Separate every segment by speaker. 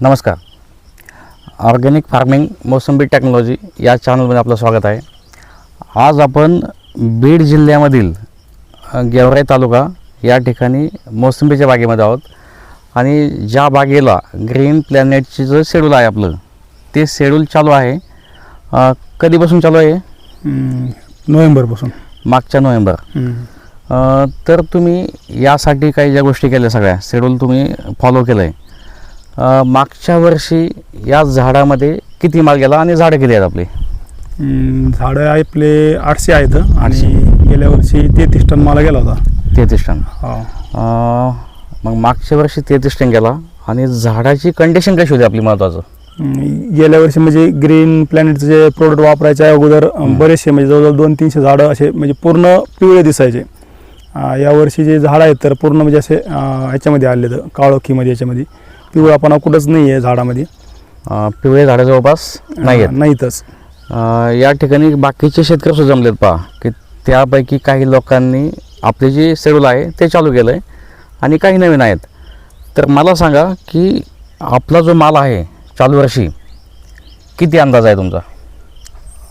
Speaker 1: नमस्कार. Organic farming मोसंबी technology या चॅनलमध्ये आपलं स्वागत आहे. आज आपण बीड जिल्ह्यामधील गेवराई तालुका या ठिकाणी मोसंबीच्या बागेमध्ये आहोत. आणि ज्या बागेला ग्रीन प्लॅनेटचे जे शेड्यूल आहे आपलं ते शेड्यूल चालू आहे. कधीपासून चालू आहे
Speaker 2: नोव्हेंबरपासून.
Speaker 1: मागच्या नोव्हेंबर. तर तुम्ही यासाठी काही ज्या गोष्टी केल्या सगळ्या शेड्यूल तुम्ही फॉलो केलं आहे मागच्या वर्षी या झाडामध्ये किती माल गेला आणि झाडं किती आहेत आपली?
Speaker 2: झाडं आपले आठशे आहेत आणि गेल्या वर्षी तेहतीस टन मला गेला होता.
Speaker 1: तेहतीस टन.
Speaker 2: हा.
Speaker 1: मग मागच्या वर्षी तेहतीस टन गेला आणि झाडाची कंडिशन कशी होती आपली महत्त्वाचं
Speaker 2: गेल्या वर्षी म्हणजे ग्रीन प्लॅनेटचे जे प्रोडक्ट वापरायच्या अगोदर बरेचसे म्हणजे जवळजवळ दोन तीनशे झाडं असे म्हणजे पूर्ण पिवळे दिसायचे. यावर्षी जे झाडं आहेत तर पूर्ण म्हणजे असे ह्याच्यामध्ये आले तर काळोखीमध्ये याच्यामध्ये. पिवळापणा कुठंच नाही आहे झाडामध्ये.
Speaker 1: अ, पिवळे झाडं जवळपास नाही आहेत
Speaker 2: नाहीतच.
Speaker 1: अ, या ठिकाणी बाकीचे शेतकरी सुद्धा जमलेत पहा की त्यापैकी काही लोकांनी आपले जे शेड्यूल आहे ते चालू केलं आहे आणि काही नवीन आहेत. तर मला सांगा की आपला जो माल आहे चालू वर्षी किती अंदाज आहे तुमचा?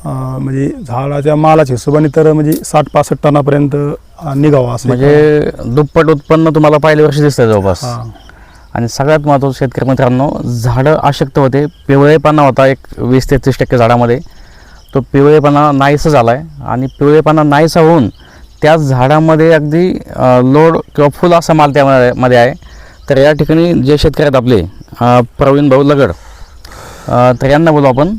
Speaker 2: अं, म्हणजे झाडाच्या मालाच्या हिशोबाने तर म्हणजे साठ पासष्ट टनापर्यंत अं, निघावा असं
Speaker 1: म्हणजे दुप्पट उत्पन्न तुम्हाला पहिल्या वर्षी दिसतंय जवळपास.
Speaker 2: हा.
Speaker 1: आणि सगळ्यात महत्त्वाचं शेतकरी मित्रांनो झाडं अशक्त होते. पिवळेपणा होता एक वीस ते तीस टक्के झाडामध्ये. तो पिवळेपणा नाहीसा झाला आहे आणि पिवळेपणा नाहीसा होऊन त्याच झाडामध्ये अगदी लोड किंवा फुल असा माल त्यामध्ये मध्ये आहे. तर या ठिकाणी जे शेतकरी आहेत आपले प्रवीण भाऊ लगड तर यांना बोलू आपण.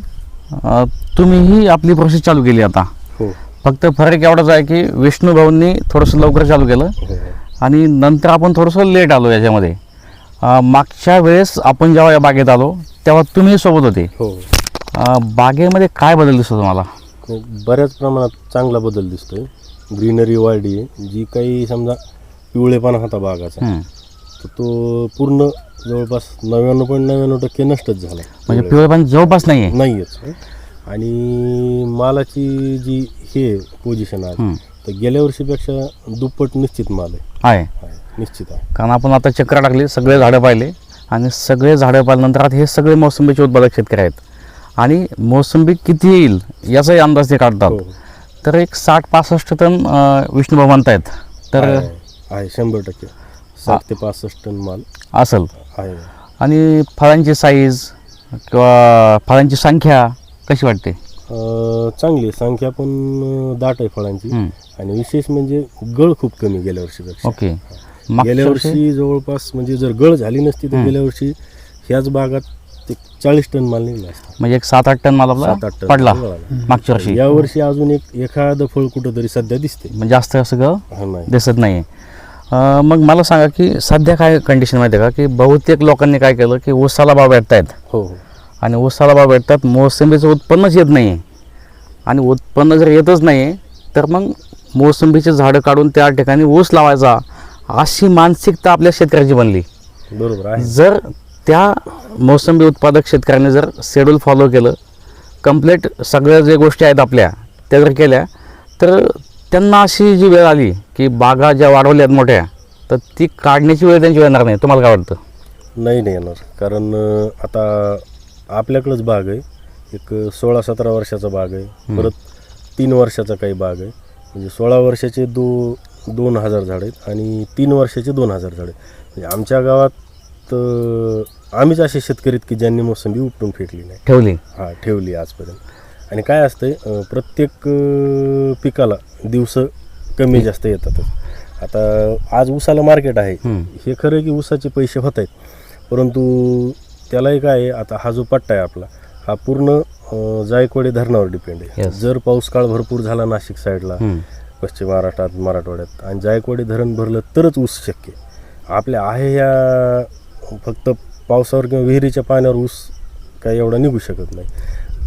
Speaker 1: तुम्हीही आपली प्रोसेस चालू केली आता.
Speaker 3: हो.
Speaker 1: फक्त फरक एवढाच आहे की विष्णू भाऊंनी थोडंसं लवकर चालू केलं. आणि नंतर आपण थोडंसं लेट आलो याच्यामध्ये. मागच्या वेळेस आपण जेव्हा या बागेत आलो तेव्हा तुम्ही सोबत होते.
Speaker 3: हो.
Speaker 1: अं, बागेमध्ये काय बदल दिसतो तुम्हाला?
Speaker 3: बऱ्याच प्रमाणात चांगला बदल दिसतोय. ग्रीनरी वाढली आहे. जी काही समजा पिवळेपणा होता बागाचा
Speaker 1: हं.
Speaker 3: तर तो पूर्ण जवळपास नव्याण्णव पॉईंट नव्याण्णव टक्के नष्टच झाला.
Speaker 1: म्हणजे पिवळेपण जवळपास नाही आहे
Speaker 3: नाहीच आणि मालाची जी हे पोझिशन आहे
Speaker 1: हं.
Speaker 3: तर गेल्या वर्षीपेक्षा दुप्पट निश्चित माल आहे. निश्चित आहे.
Speaker 1: कारण आपण आता चक्र टाकली सगळे झाडं पाहिले आणि सगळे झाडं पाहिल्यानंतर आता हे सगळे मोसंबीचे उत्पादक शेतकरी आहेत. आणि मोसंबी किती येईल याचाही अंदाज ते काढतात.
Speaker 3: हो.
Speaker 1: तर एक साठ पासष्ट टन विष्णूभाऊ म्हणतायत तर
Speaker 3: आहे, शंभर टक्के. साठ ते पासष्ट टन माल
Speaker 1: असेल.
Speaker 3: आहे.
Speaker 1: आणि फळांची साईज किंवा फळांची संख्या कशी वाटते?
Speaker 3: चांगली आहे. संख्या पण अं, दाट आहे फळांची. आणि विशेष म्हणजे गळ खूप कमी गेल्या वर्षीपेक्षा
Speaker 1: ओके.
Speaker 3: गेल्या
Speaker 1: मागच्या वर्षी?
Speaker 3: वर्षी जवळपास म्हणजे जर गळ झाली नसती तर. गेल्या वर्षी ह्याच बागात ते चाळीस टन माल निघला असता.
Speaker 1: म्हणजे एक सात आठ टन माल
Speaker 3: सात
Speaker 1: आपला
Speaker 3: आठ टन
Speaker 1: पडला
Speaker 3: माल आला.
Speaker 1: मागच्या वर्षी.
Speaker 3: या वर्षी अजून एक एखादं फळ कुठंतरी सध्या दिसते
Speaker 1: म्हणजे जास्त असं ग
Speaker 3: हा नाही.
Speaker 1: दिसत नाही मग मला सांगा की सध्या काय कंडिशन माहिती आहे का? की बहुतेक लोकांनी काय केलं की ऊसाला भाव भेटतायत.
Speaker 3: हो हो.
Speaker 1: आणि ऊसाला भाव भेटतात मोसंबीचं उत्पन्नच येत नाही आहे आणि उत्पन्न जर येतच नाही तर मग मोसंबीचे झाडं काढून त्या ठिकाणी ऊस लावायचा अशी मानसिकता आपल्या शेतकऱ्याची बनली.
Speaker 3: बरोबर आहे.
Speaker 1: जर त्या मोसंबी उत्पादक शेतकऱ्याने जर शेड्यूल फॉलो केलं कंप्लीट सगळ्या जे गोष्टी आहेत आपल्या त्या जर केल्या तर त्यांना अशी जी वेळ आली की बागा ज्या वाढवल्यात मोठ्या तर ती काढण्याची वेळ त्यांची येणार नाही. तुम्हाला काय वाटतं?
Speaker 3: नाही नाही येणार. कारण आता आपल्याकडंच बाग आहे. एक सोळा सतरा वर्षाचा बाग आहे. परत तीन वर्षाचा काही बाग आहे. म्हणजे सोळा वर्षाचे दो दोन हजार झाड आहेत आणि तीन वर्षाचे दोन हजार झाड आहेत. म्हणजे आमच्या गावात आम्हीच असे शेतकरी आहेत की ज्यांनी मोसंबी उपटून फेकली नाही.
Speaker 1: ठेवली.
Speaker 3: हा ठेवली आजपर्यंत. आणि काय असतंय अं, प्रत्येक पिकाला दिवस कमी जास्त येतातच. आता आज ऊसाला मार्केट आहे. हे खरं आहे की ऊसाचे पैसे होत आहेत. परंतु त्यालाही काय आहे आता हा जो पट्टा आहे आपला हा पूर्ण अं, जायकवाडी धरणावर डिपेंड आहे
Speaker 1: Yes.
Speaker 3: जर पाऊस काळ भरपूर झाला नाशिक साईडला
Speaker 1: हम्म.
Speaker 3: पश्चिम महाराष्ट्रात मराठवाड्यात आणि जायकवाडी धरण भरलं तरच ऊस शक्य आहे. आपल्या आहे ह्या फक्त पावसावर किंवा विहिरीच्या पाण्यावर ऊस काही एवढा निघू शकत नाही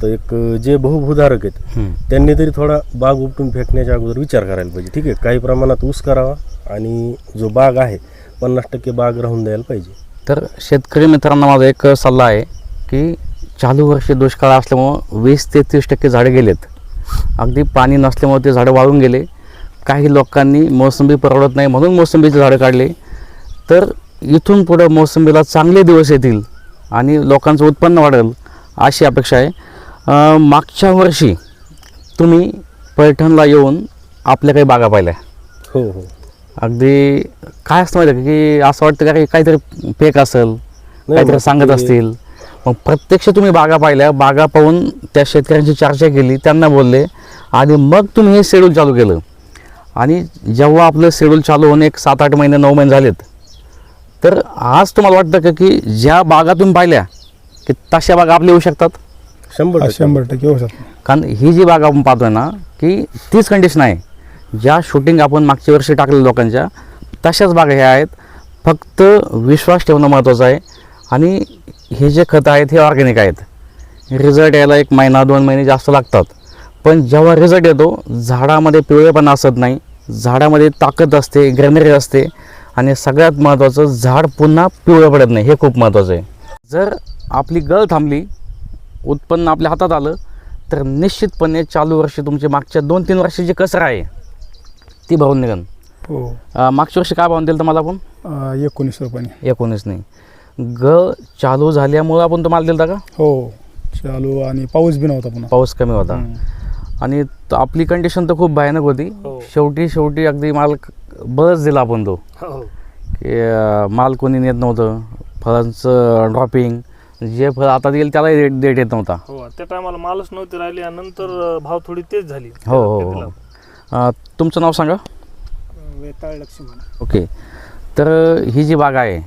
Speaker 3: तर एक अं, जे बहुभूधारक आहेत
Speaker 1: हम्म.
Speaker 3: त्यांनी तरी थोडा बाग उपटून फेकण्याच्या अगोदर विचार करायला पाहिजे ठीक आहे काही प्रमाणात ऊस करावा आणि जो बाग आहे पन्नास टक्के बाग राहून द्यायला पाहिजे
Speaker 1: तर शेतकरी मित्रांना माझा एक सल्ला आहे की चालू वर्षी दुष्काळ असल्यामुळं वीस ते तीस टक्के झाडे गेलेत. अगदी पाणी नसल्यामुळे ते झाडं वाळून गेले. काही लोकांनी मोसंबी परवडत नाही म्हणून मोसंबीचे झाडं काढले. तर इथून पुढं मोसंबीला चांगले दिवस येतील आणि लोकांचं उत्पन्न वाढेल अशी अपेक्षा आहे. मागच्या वर्षी तुम्ही पैठणला येऊन आपल्या काही बागा पाहिल्या.
Speaker 3: हो हो.
Speaker 1: अगदी काय असतं माहिती आहे का असं वाटतं का की काहीतरी फेक असेल काहीतरी सांगत असतील. मग प्रत्यक्ष तुम्ही बागा पाहिल्या बागा पाहून त्या शेतकऱ्यांची चर्चा केली त्यांना बोलले आणि मग तुम्ही हे शेड्यूल चालू केलं. आणि जेव्हा आपलं शेड्यूल चालू होऊन एक सात आठ महिने नऊ महिने झालेत तर आज तुम्हाला वाटतं का की ज्या बागा तुम्ही पाहिल्या की तशा बागा आपल्या येऊ शकतात?
Speaker 3: शंभर टक्के.
Speaker 2: शंभर टक्के होऊ शकतो
Speaker 1: कारण ही जी बाग आपण पाहतोय ना की तीच कंडिशन आहे. ज्या शूटिंग आपण मागच्या वर्षी टाकलेल्या लोकांच्या तशाच बागा ह्या आहेत. फक्त विश्वास ठेवणं महत्त्वाचं आहे. आणि हे जे खतं आहेत हे ऑर्गॅनिक आहेत. रिझल्ट यायला एक महिना दोन महिने जास्त लागतात. पण जेव्हा रिझल्ट येतो झाडामध्ये पिवळेपणा असत नाही. झाडामध्ये ताकद असते ग्रेनरी असते. आणि सगळ्यात महत्त्वाचं झाड पुन्हा पिवळं पडत नाही. हे खूप महत्त्वाचं आहे. जर आपली गळ थांबली उत्पन्न आपल्या हातात आलं तर निश्चितपणे चालू वर्षी तुमची मागच्या दोन तीन वर्षाची कसर आहे. ती भावून निघन.
Speaker 2: हो.
Speaker 1: मागच्या वर्षी काय भावून दिलं तर मला आपण
Speaker 2: अं, एकोणीस रुपयाने.
Speaker 1: एकोणीस नाही. ग चालू झाल्यामुळं आपण तुम्हाला दिलं का?
Speaker 2: हो चालू आणि पाऊस बी नव्हता पुन्हा.
Speaker 1: पाऊस कमी होता. आणि त- आपली कंडिशन तर खूप भयानक होती.
Speaker 3: हो.
Speaker 1: शेवटी शेवटी अगदी माल क- बरंच दिला आपण तो.
Speaker 3: हो.
Speaker 1: की अं, माल कोणी नेत नव्हतं. फळांचं ड्रॉपिंग जे फळ आता येईल त्यालाही रेट देट येत नव्हता.
Speaker 4: हो त्या टायमाला मालच नव्हती राहिली आणि नंतर अं, भाव थोडी तेज झाली.
Speaker 1: हो हो हो. अं, तुमचं नाव सांगा?
Speaker 4: वेताळ लक्ष्मण.
Speaker 1: ओके. तर ही जी बाग आहे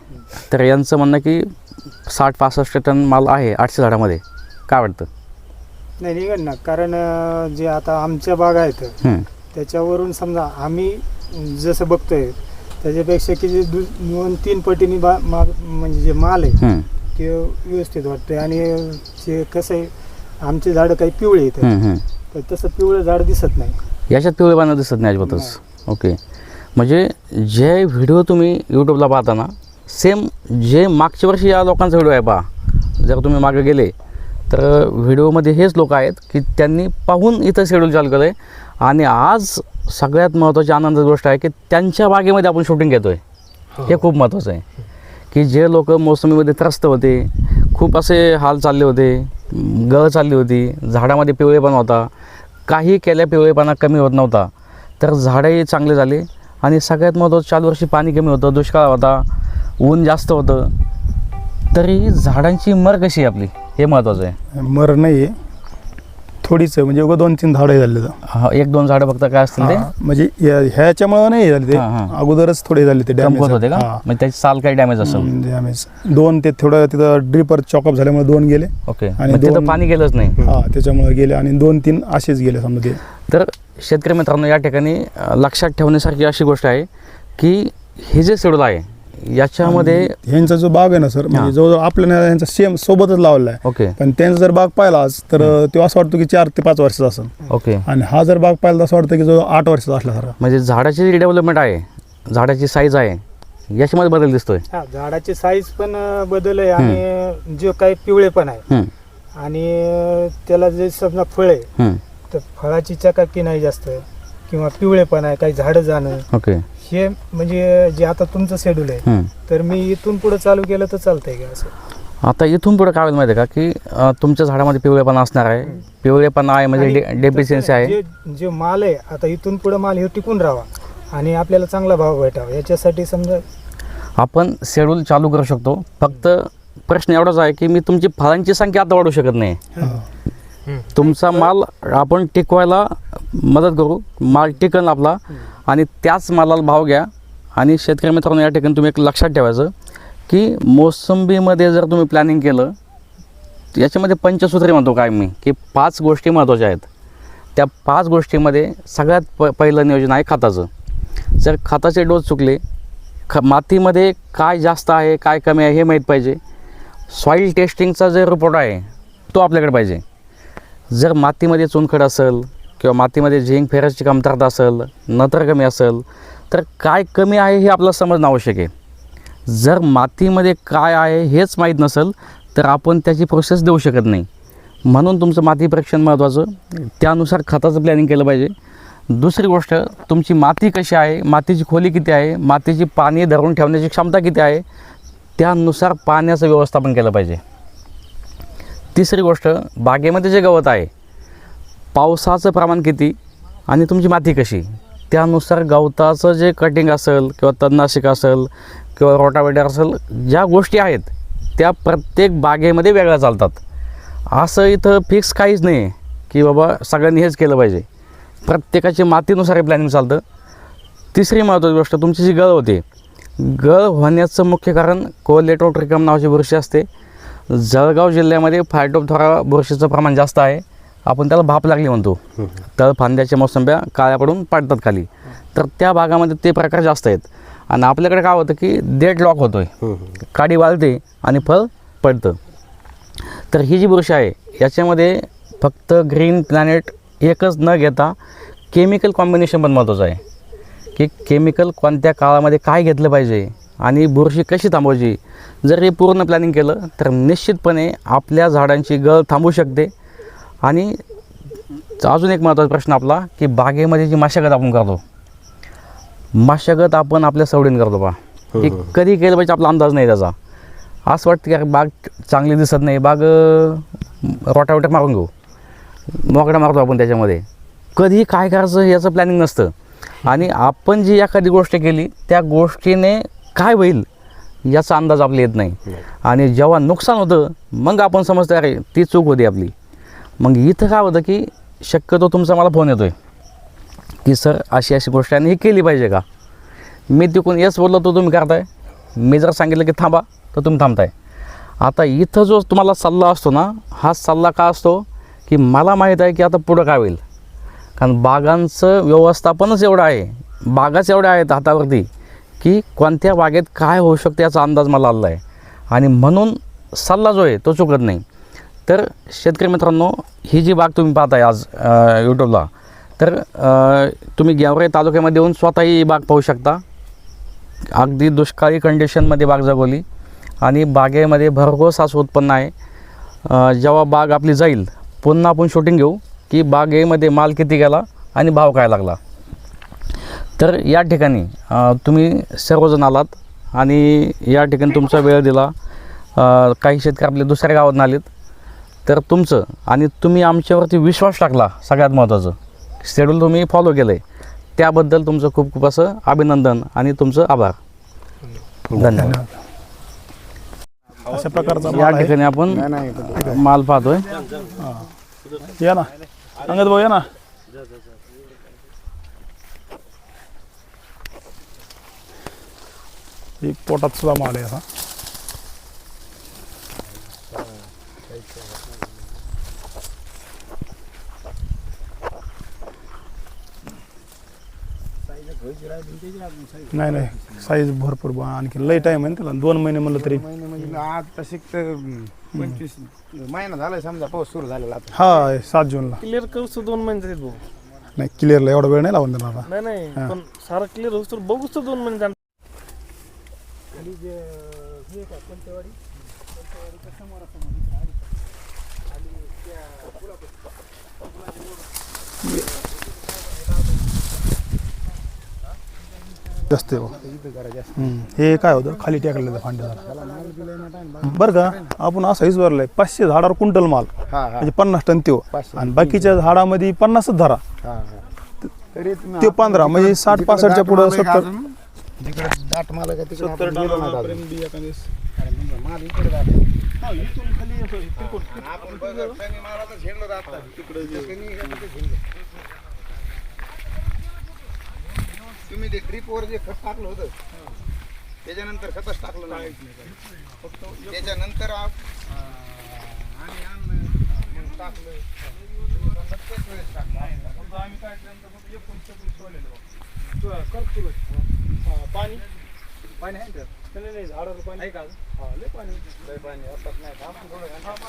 Speaker 1: तर यांचं म्हणणं की साठ पासष्ट टन माल आहे आठशे झाडामध्ये. काय वाटतं?
Speaker 5: नाही निघण ना. कारण अं, जे आता आमच्या बाग आहेत
Speaker 1: हं,
Speaker 5: त्याच्यावरून समजा आम्ही जसं बघतोय त्याच्यापेक्षा की जे दु दोन तीन पटीने बा मा म्हणजे जे माल आहे
Speaker 1: हं,
Speaker 5: ते व्यवस्थित वाटतंय. आणि जे कसं आहे आमचे झाडं काही पिवळे आहेत.
Speaker 1: हं.
Speaker 5: तर तसं पिवळं झाड दिसत नाही.
Speaker 1: याच्यात पिवळेपणा दिसत नाही अजिबातच. ओके. म्हणजे जे व्हिडिओ तुम्ही यूट्यूबला पाहता ना सेम जे मागच्या वर्षी या लोकांचा व्हिडिओ आहे पहा. जर तुम्ही मागे गेले तर व्हिडिओमध्ये हेच लोक आहेत की त्यांनी पाहून इथं शेड्यूल चालू केलं आहे आणि आज सगळ्यात महत्त्वाची आनंदाची गोष्ट आहे की त्यांच्या बागेमध्ये आपण शूटिंग घेतो आहे हे खूप महत्त्वाचं आहे. की जे लोक मोसमीमध्ये त्रस्त होते खूप असे हाल चालले होते गळ चालली होती झाडामध्ये पिवळेपणा होता. काही केल्या पिवळेपणा कमी होत नव्हता. तर झाडंही चांगले झाले आणि सगळ्यात महत्त्वाचं चार वर्षी पाणी कमी होतं दुष्काळ होता ऊन जास्त होतं. तरी झाडांची मर कशी आहे आपली? हे महत्त्वाचं आहे.
Speaker 2: मर नाही आहे थोडीच आहे म्हणजे उगा दोन तीन झाडं झाले.
Speaker 1: हा, एक दोन झाडं फक्त काय असतील ते?
Speaker 2: म्हणजे या- ह्याच्यामुळं नाही झाले ते.
Speaker 1: हा, हा.
Speaker 2: अगोदरच थोडे झाले ते
Speaker 1: कमकुवत होते का. म्हणजे त्याची साल काही डॅमेज असेल.
Speaker 2: हम्म, डॅमेज दोन ते थोडं तिथं ड्रिपर चॉकअप झाल्यामुळे दोन गेले.
Speaker 1: ओके.
Speaker 2: आणि
Speaker 1: मग तिथं
Speaker 2: दोन-
Speaker 1: पाणी गेलंच नाही.
Speaker 2: हा त्याच्यामुळे गेले आणि दोन तीन असेच गेले समजा ते.
Speaker 1: तर शेतकरी मित्रांनो या ठिकाणी अ, लक्षात ठेवण्यासारखी अशी गोष्ट आहे की हे जे शेड्यूल आहे याच्यामध्ये
Speaker 2: ह्यांचा जो बाग आहे ना सर. म्हणजे जवळजवळ आपल्या ह्यांचा सेम सोबतच लावलेला आहे
Speaker 1: ओके.
Speaker 2: पण त्यांचा जर बाग पाहिला आज तर तो असं वाटतं की चार ते पाच वर्षाचा असेल.
Speaker 1: ओके.
Speaker 2: आणि हा जर बाग पाहिला असं वाटतं की जो आठ वर्षाचा असल्यासारखा
Speaker 1: म्हणजे झाडाची जी डेव्हलपमेंट आहे झाडाची साईज आहे याच्यामध्ये बदल दिसतोय.
Speaker 5: हा झाडाची साईज पण बदल आहे आणि जे काही पिवळेपण आहे.
Speaker 1: हं,
Speaker 5: आणि त्याला जे समजा फळ आहे
Speaker 1: हं,
Speaker 5: तर फळाची चकाकी नाही जास्त. किंवा पिवळेपण आहे काही झाडं जाणं.
Speaker 1: ओके.
Speaker 5: हे म्हणजे जे आता तुमचं शेड्यूल आहे. तर मी इथून पुढे चालू केलं तर चालतंय का असं?
Speaker 1: आता इथून पुढे काय होईल माहिती आहे का? की अ, तुमच्या झाडामध्ये पिवळेपणा असणार आहे. पिवळेपणा आहे म्हणजे डेफिशियन्सी आहे.
Speaker 5: जे जे माल आहे आता इथून पुढे माल हे टिकून राहावा आणि आपल्याला चांगला भाव भेटावा. याच्यासाठी समजा
Speaker 1: आपण शेड्यूल चालू करू शकतो. फक्त प्रश्न एवढाच आहे की मी तुमची फळांची संख्या आता वाढवू शकत नाही.
Speaker 2: हा.
Speaker 1: तुमचा माल आपण टिकवायला मदत करू. माल टिकन आपला. आणि त्याच मालाला भाव घ्या. आणि शेतकरी मित्रांनो या ठिकाणी तुम्ही एक लक्षात ठेवायचं की मोसंबीमध्ये जर तुम्ही प्लॅनिंग केलं याच्यामध्ये पंचसूत्री म्हणतो काय मी की पाच गोष्टी महत्त्वाच्या आहेत. त्या पाच गोष्टीमध्ये सगळ्यात प पहिलं नियोजन आहे खताचं. जर खताचे डोस चुकले ख मातीमध्ये काय जास्त आहे काय कमी आहे हे माहीत पाहिजे. सॉईल टेस्टिंगचा जे रिपोर्ट आहे तो आपल्याकडे पाहिजे. जर मातीमध्ये चुनखड असेल किंवा मातीमध्ये झिंक फेरसची कमतरता असेल नत्र कमी असेल तर काय कमी आहे हे आपल्याला समजणं आवश्यक आहे. जर मातीमध्ये काय आहे हेच माहीत नसेल तर आपण त्याची प्रोसेस देऊ शकत नाही. म्हणून तुमचं माती परीक्षण महत्त्वाचं. त्यानुसार खताचं प्लॅनिंग केलं पाहिजे. दुसरी गोष्ट तुमची माती कशी आहे मातीची खोली किती आहे मातीची पाणी धरून ठेवण्याची क्षमता किती आहे त्यानुसार पाण्याचं व्यवस्थापन केलं पाहिजे. तिसरी गोष्ट बागेमध्ये जे गवत आहे पावसाचं प्रमाण किती आणि तुमची माती कशी? त्यानुसार गवताचं जे कटिंग असेल किंवा तणनाशक असेल किंवा रोटावेटर असेल ज्या गोष्टी आहेत त्या प्रत्येक बागेमध्ये वेगळ्या चालतात. असं इथं फिक्स काहीच नाही आहे की बाबा सगळ्यांनी हेच केलं पाहिजे. प्रत्येकाची मातीनुसार हे प्लॅनिंग चालतं. तिसरी महत्त्वाची गोष्ट तुमची जी गळ होते गळ होण्याचं मुख्य कारण कोलेटोट्रिकम नावाची बुरशी असते. जळगाव जिल्ह्यामध्ये फायटोथोरा बुरशीचं प्रमाण जास्त आहे. आपण त्याला भाप लागली म्हणतो. तर फांद्याच्या मोसंब्या काळ्या पडून पडतात खाली. तर त्या भागामध्ये ते प्रकार जास्त आहेत. आणि आपल्याकडे काय होतं की डेड लॉक होतो आहे काडी वाळते आणि फळ पडतं. तर ही जी बुरशी आहे याच्यामध्ये फक्त ग्रीन प्लॅनेट एकच न घेता केमिकल कॉम्बिनेशन पण महत्त्वाचं आहे. की केमिकल कोणत्या काळामध्ये काय घेतलं पाहिजे आणि बुरशी कशी थांबवायची? जर हे पूर्ण प्लॅनिंग केलं तर निश्चितपणे आपल्या झाडांची गळ थांबू शकते. आणि अजून एक महत्त्वाचा प्रश्न आपला की बागेमध्ये जी मशागत आपण करतो मशागत आपण आपल्या सवडीने करतो बा. की कधी केलं पाहिजे आपला अंदाज नाही त्याचा. असं वाटतं की बाग चांगली दिसत नाही बाग रोटावेटर मारून घेऊ. मोकळा मारतो आपण त्याच्यामध्ये. कधी काय करायचं याचं प्लॅनिंग नसतं. आणि आपण जी एखादी गोष्ट केली त्या गोष्टीने काय होईल याचा अंदाज आपला येत नाही. आणि जेव्हा नुकसान होतं मग आपण समजतो अरे ती चूक होती आपली. मग इथं काय होतं की शक्यतो तुमचा मला फोन येतो आहे की सर अशी अशी गोष्ट आणि ही केली पाहिजे का? मी तिकून येस बोललो तो तुम्ही करताय. मी जर सांगितलं की थांबा तर तुम्ही थांबताय. आता इथं जो तुम्हाला सल्ला असतो ना हा सल्ला का असतो? की मला माहीत आहे की आता पुढं काय होईल. कारण बागांचं व्यवस्थापनच एवढं आहे बागाच एवढ्या आहेत हातावरती की कोणत्या बागेत काय होऊ शकतं याचा अंदाज मला आला आहे. आणि म्हणून सल्ला जो आहे तो चुकत नाही. तर शेतकरी मित्रांनो ही जी बाग तुम्ही पाहताय आज यूट्यूबला तर तुम्ही गेवरे तालुक्यामध्ये येऊन स्वतःही ही बाग पाहू शकता. अगदी दुष्काळी कंडिशनमध्ये बाग जगवली आणि बागेमध्ये भरघोस असं उत्पन्न आहे. जेव्हा बाग आपली जाईल पुन्हा आपण शूटिंग घेऊ की बागेमध्ये माल किती गेला आणि भाव काय लागला. तर या ठिकाणी तुम्ही सर्वजण आलात आणि या ठिकाणी तुमचा वेळ दिला. काही शेतकरी आपले दुसऱ्या गावातून आलेत. तर तुमचं आणि तुम्ही आमच्यावरती विश्वास टाकला सगळ्यात महत्त्वाचं शेड्यूल तुम्ही फॉलो केलं आहे त्याबद्दल तुमचं खूप खूप असं अभिनंदन आणि तुमचं आभार. धन्यवाद.
Speaker 2: अशा प्रकारचा
Speaker 1: या
Speaker 2: माल आहे.
Speaker 1: ठिकाणी आपण माल पाहतोय.
Speaker 2: या ना. अंगद भाऊ या ना. हे पोटात सुद्धा माल आहे असा नाही नाही. साईज भरपूर बा आणखी लई टाइम आहे ना त्याला. दोन महिने म्हणलं तरी.
Speaker 6: महिने म्हणजे आज तसे तर पंचवीस महिना झालाय समजा पाऊस सुरू झालेला आता.
Speaker 2: हा सात जूनला.
Speaker 4: क्लिअर करूस तर दोन महिने आहेत भाऊ.
Speaker 2: नाही क्लिअरला एवढा वेळ नाही लावून देणार आता
Speaker 4: नाही नाही पण सारा क्लिअर होऊस तर बघूच तर दोन महिने जाणार.
Speaker 2: जास्त आहे. हे काय होतं? खाली टेकलेलं फांड्या बरं का? आपण असंच भरलंय. पाचशे झाडावर कुंटल माल. म्हणजे पन्नास टन त्यो. आणि बाकीच्या झाडामध्ये पन्नासच धरा. ते पंधरा म्हणजे साठ पासष्टच्या पुढं
Speaker 6: आहे
Speaker 2: सत्तर
Speaker 6: अजून? तुम्ही ते ड्रीप वर जे खत टाकलं होतं त्याच्यानंतर खतच टाकलं नाही. फक्त त्याच्यानंतर आप- आम्ही आणलं, मग टाकलं. प्रत्येक वेळेस टाकलं.
Speaker 5: पाणी. पाणी आहे का? नाही नाही झाडावर पाणी. आहे का हा लय पाणी
Speaker 6: लय पाणी असतात नाही. थोडं घाण-